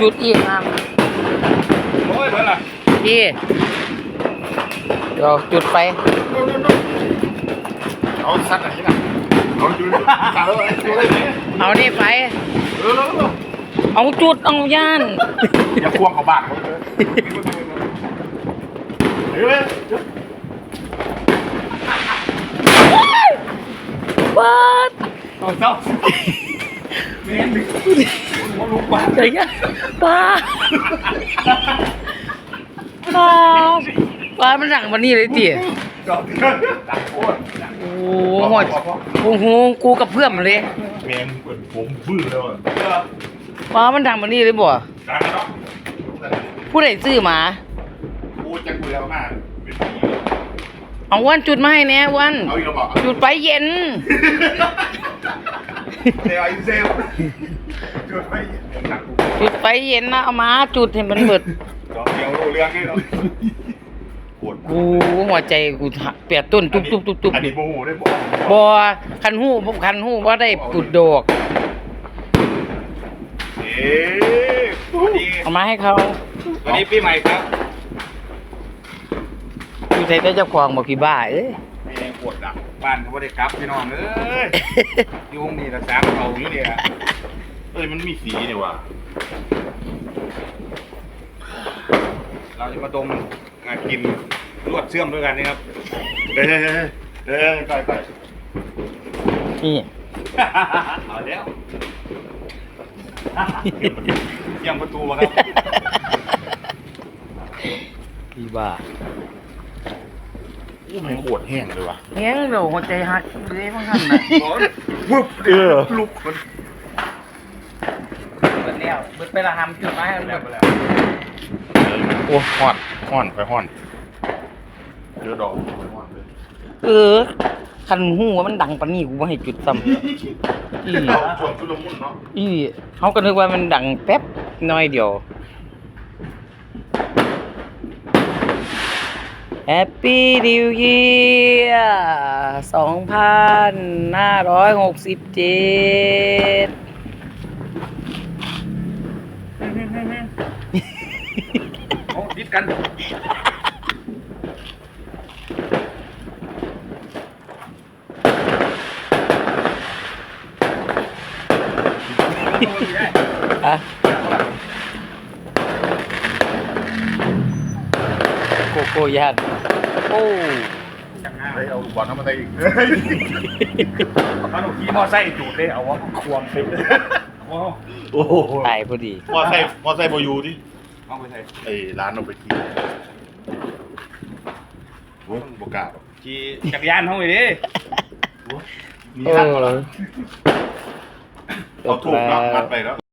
จุดอีกครับโอ้ยเพื่อนล่ะพี่เดี๋ยวจุดไฟเอาสัตว์ไหนล่ะเอาจุดสัตว์อะไรจุดอะไรเนี่ยเอานี่ไฟเออแล้วเอาจุดเอาย่านอย่าควงเขาบ้านเขาเลยเฮ้ย บ้าดเอาเจ้าเมียนดิมาลุกบ้านอะไรเงี้ยบ้าดบ้าดบ้าดมันสั่งวันนี้เลยตีจอดดักโคตรโอ้โหหดโอ้โหกูกับเพื่อนเลยเมียนเปิดผมบื้อแล้วอะบ้าดมันดังวันนี้เลยบ่ดังเนาะผู้ใดซื้อหมากูจะคุยแล้วมากเป็นผี เอาวันจุดมาให้แน่วัน เอาอีกแล้วบอกจุดไฟเย็นเดี๋ยวไอ้เซลจุดไปหนักกูจุดไฟเย็นนะเอามาจุดให้มันเบิดจอดเดียวรู้เรื่องให้เราปวดกูหัวใจกูเปียกต้นตุ๊บตุ๊บตุ๊บตุ๊บอันนี้โมโหได้บอกบ่คันหูบ่คันหูว่าได้ปุดดอก เอ๊ะสวัสดีเอามาให้เขา สวัสดีปีใหม่ครับ อยู่ใส่แต่เจ้าของบ่พี่บ้าเอ้ยมีปวดดักบ้านเขาไม่ได้กลับพี่น้องเอ้ยอยู่ห้องนี้แต่สามเขาอยู่เนี่ยเอ้ยมันมีสีเนี่ยว่ะเราจะมาดมมากินลวดเชื่อมด้วยกันนี่ครับเอ้ยเอ้ยเอ้ยเอ้ยไปไปนี่ เอาแล้วเยี่ยมประตูมาครับพี่บ้า อู้มันปวดแห้งเลยว่ะแฮงเดี๋ยวหัวใจหักเลยมันหั่นน่ะวุบเออลุกมันเบิดแล้วเบิดไปละหำจุดมาให้มันแล้วเบิดแล้วโอ้ห่อนห่อนไปห่อนเจอดอกห่อนเลยเออคันหูว่ามันดังปานนี้กูบ่ให้จุดซ้ำอีเอาชวนชุลมุนเนาะอีเขาก็นึกว่ามันดังแป๊บน้อยเดียว Happy New Year 2567โอ้ดิดกันอะ โกโก้ยันโอ้เฮ้ยเอาลูกบอลเข้ามาใส่อีกเอาหนูขี่มอไซค์จูดเลยเอาว่าควงไปโอ้โหตายพอดีมอไซค์มอไซค์โบอยูที่เอาไปใส่ไอ้ร้านเอาไปขี่โอ้ยบกล้าหรอกขี่จักรยานเข้าไปดิมีโอ้ร้านเอาถูกเนาะมัดไปแล้ว